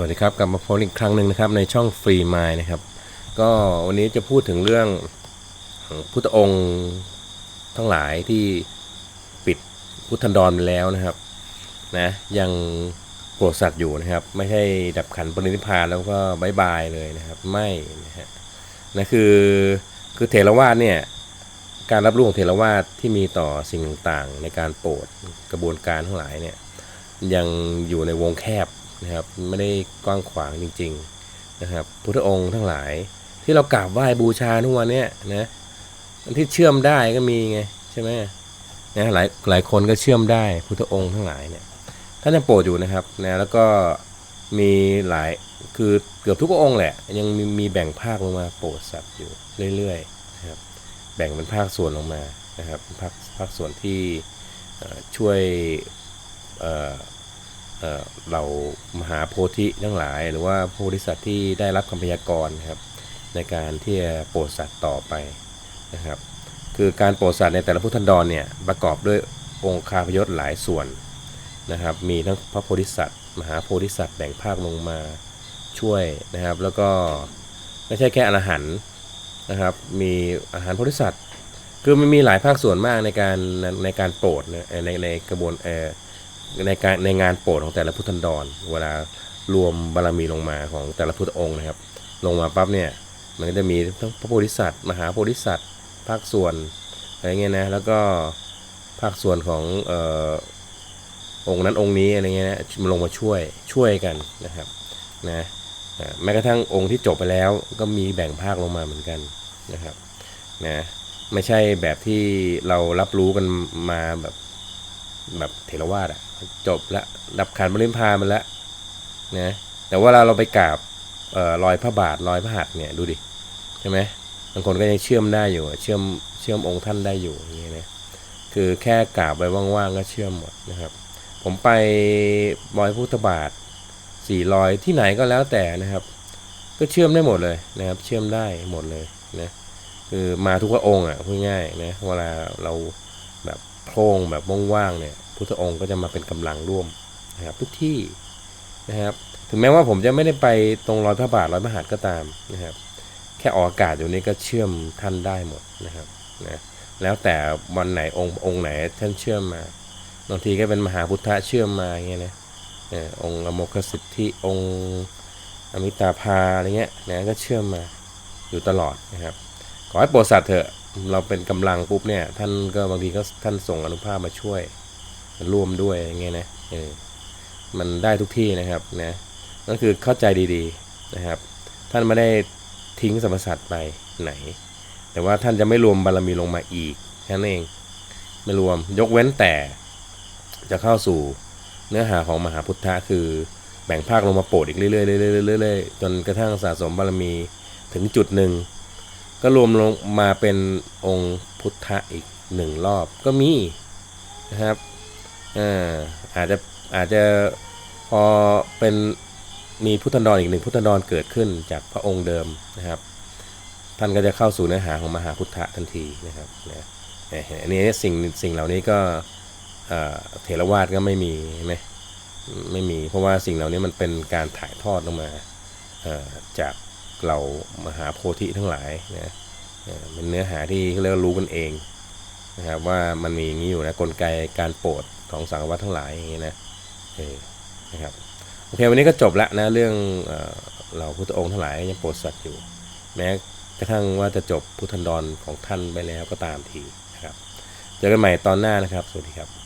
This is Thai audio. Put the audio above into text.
วัสดีครับกลับมาพบอีกครั้งหนึ่งนะครับในช่องฟรีไมล์นะครับ ก็วันนี้จะพูดถึงเรื่องพุทธองค์ทั้งหลายที่ปิดพุทธันดรไปแล้วนะครับนะยังโปรดสัตว์อยู่นะครับ ไม่ใช่ดับขันปรินิพพานแล้วก็บายบายเลยนะครับ ไม่นะฮะนะคือคือเทรวาสเนี่ยการรับรู้ของเทรวาสที่มีต่อสิ่งต่างๆ ในการโปรดกระบวนการทั้งหลายเนี่ยยังอยู่ในวงแคบ นะครับไม่ได้กว้างขวางจริง ๆนะครับ พุทธองค์ทั้งหลาย ที่เรากราบไหว้บูชาทุกวันเนี้ยนะอันที่เชื่อมได้ก็มีไงใช่ไหมนะหลายหลายคนก็เชื่อมได้พุทธองค์ทั้งหลายเนี่ยท่านยังโปรดอยู่นะครับนะแล้วก็มีหลายคือเกือบทุกองค์แหละ ยังมีมีแบ่งภาคลงมาโปรดสัตว์อยู่เรื่อยๆนะครับแบ่งเป็นภาคส่วนลงมานะครับภาคภาคส่วนที่ช่วย เรามหาโพธิทั้งหลาย หรือว่าโพธิสัตว์ที่ได้รับคำพยากรณ์ครับในการที่จะโปรดสัตว์ต่อไปนะครับ คือการโปรดสัตว์ในแต่ละพุทธันดรเนี่ยประกอบด้วยองค์คาพยศหลายส่วนนะครับ มีทั้งพระโพธิสัตว์ มหาโพธิสัตว์แบ่งภาคลงมาช่วยนะครับ แล้วก็ไม่ใช่แค่อรหันนะครับ มีอาหารโพธิสัตว์ คือมันมีหลายภาคส่วนมากในการในการโปรดเนี่ยในในกระบวนเอ่อ ในการในงานโปรดของแต่ละพุทธันดร เวลารวมบารมีลงมาของแต่ละพุทธองค์นะครับ ลงมาปั๊บเนี่ยมันก็จะมีทั้งพระโพธิสัตว์ มหาโพธิสัตว์ ภาคส่วนอะไรเงี้ยนะแล้วก็ภาคส่วนของออองค์นั้นองค์นี้อะไรเงี้ยนะมันลงมาช่วยช่วยกันนะครับนะแม้กระทั่งองค์ที่จบไปแล้วก็มีแบ่งภาคลงมาเหมือนกันนะครับนะไม่ใช่แบบที่เรารับรู้กันมาแบบ แบบเทรวาสอะจบละดับขันบริมพามันละนะแต่ว่าเราเราไปกราบออรอยพระบาทรอยพระหัตถ์เนี่ยดูดิใช่ไหมบางคนก็ยังเชื่อมได้อยู่เชื่อมเชื่อมองค์ท่านได้อยู่อย่างเงี้ยนะคือแค่กราบไปว่างๆก็เชื่อมหมดนะครับ ผมไปรอยพุทธบาทสี่รอยที่ไหนก็แล้วแต่นะครับ ก็เชื่อมได้หมดเลยนะครับ เชื่อมได้หมดเลยนะคือมาทุกพระองค์อะพูดง่ายๆนะเวลาเราแบบ โพร่งแบบว่างๆเนี่ยพุทธองค์ก็จะมาเป็นกำลังร่วมนะครับทุกที่นะครับ ถึงแม้ว่าผมจะไม่ได้ไปตรงรอยพระบาทรอยพระหัตก็ตามนะครับ แค่ออกอากาศอยู่นี้ก็เชื่อมท่านได้หมดนะครับนะแล้วแต่วันไหนองค์องค์ไหนท่านเชื่อมมาบางทีก็เป็นมหาพุทธะเชื่อมมาอย่างเงี้ยนะออองค์อโมคสิทธิองค์อมิตาภาอะไรเงี้ยนะก็เชื่อมมาอยู่ตลอดนะครับ ขอให้โปรดสัตว์เถอะ เราเป็นกำลังปุ๊บเนี่ย ท่านก็บางทีก็ท่านส่งอนุภาพมาช่วยร่วมด้วยอย่างเงี้ยนะเออมันได้ทุกที่นะครับนะนั่นคือเข้าใจดีๆนะครับ ท่านไม่ได้ทิ้งสรรพสัตว์ไปไหน แต่ว่าท่านจะไม่รวมบารมีลงมาอีกแค่นั้นเองไม่รวมยกเว้นแต่จะเข้าสู่เนื้อหาของมหาพุทธะคือแบ่งภาคลงมาโปรดอีกเรื่อยๆเรื่อยๆเรื่อยๆจนกระทั่งสะสมบารมีถึงจุดหนึ่ง ก็รวมลงมาเป็นองค์พุทธะอีกหนึ่งรอบก็มีนะครับอาอาจจะอาจจะพอเป็นมีพุทธันดรอีกหนึ่งพุทธันดรเกิดขึ้นจากพระองค์เดิมนะครับ ท่านก็จะเข้าสู่เนื้อหาของมหาพุทธะทันทีนะครับนะเอ่ออันนี้สิ่งสิ่งเหล่านี้ก็เถรวาทก็ไม่มีใช่ไหมไม่มีเพราะว่าสิ่งเหล่านี้มันเป็นการถ่ายทอดลงมาจาก เรามหาโพธิทั้งหลายนะเอ่อเป็นเนื้อหาที่เรียกว่ารู้กันเองนะครับว่ามันมีอย่างนี้อยู่นะกลไกการโปรดของสังวัตทั้งหลายอย่างนี้นะเออนะครับโอเควันนี้ก็จบละนะเรื่องเอ่อเราพุทธองค์ทั้งหลายยังโปรดสัตว์อยู่ แม้กระทั่งว่าจะจบพุทธันดรของท่านไปแล้วก็ตามทีนะครับเจอกันใหม่ตอนหน้านะครับ สวัสดีครับ